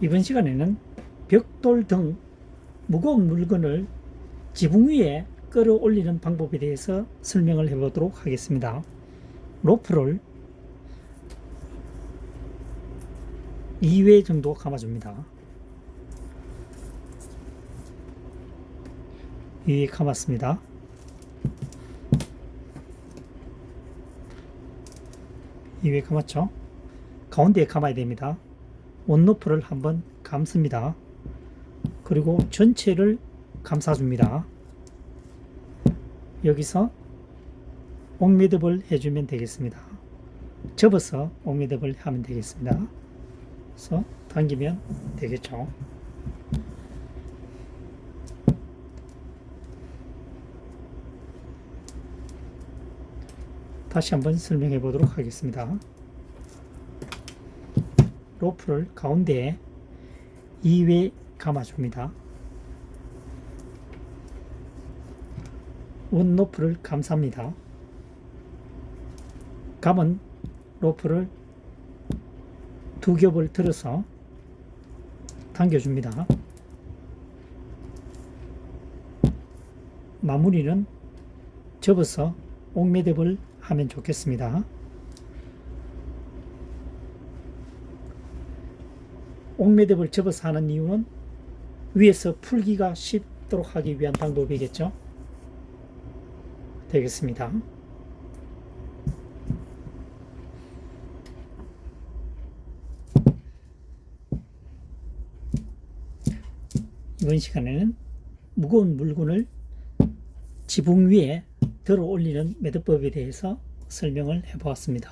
이번 시간에는 벽돌 등 무거운 물건을 지붕 위에 끌어올리는 방법에 대해서 설명을 해보도록 하겠습니다. 로프를 2회 정도 감아줍니다. 2회 감았습니다. 이회 감았죠? 가운데에 감아야 됩니다. 원로프를 한번 감습니다. 그리고 전체를 감싸줍니다. 여기서 옥매듭을 해주면 되겠습니다. 접어서 옥매듭을 하면 되겠습니다. 그래서 당기면 되겠죠. 다시 한번 설명해 보도록 하겠습니다. 로프를 가운데에 2회 감아줍니다. 원 로프를 감쌉니다. 감은 로프를 두 겹을 들어서 당겨줍니다. 마무리는 접어서 옥매듭을 하면 좋겠습니다. 옥매듭을 접어서 하는 이유는 위에서 풀기가 쉽도록 하기 위한 방법이겠죠. 되겠습니다. 이번 시간에는 무거운 물건을 지붕 위에 들어 올리는 매듭법에 대해서 설명을 해 보았습니다.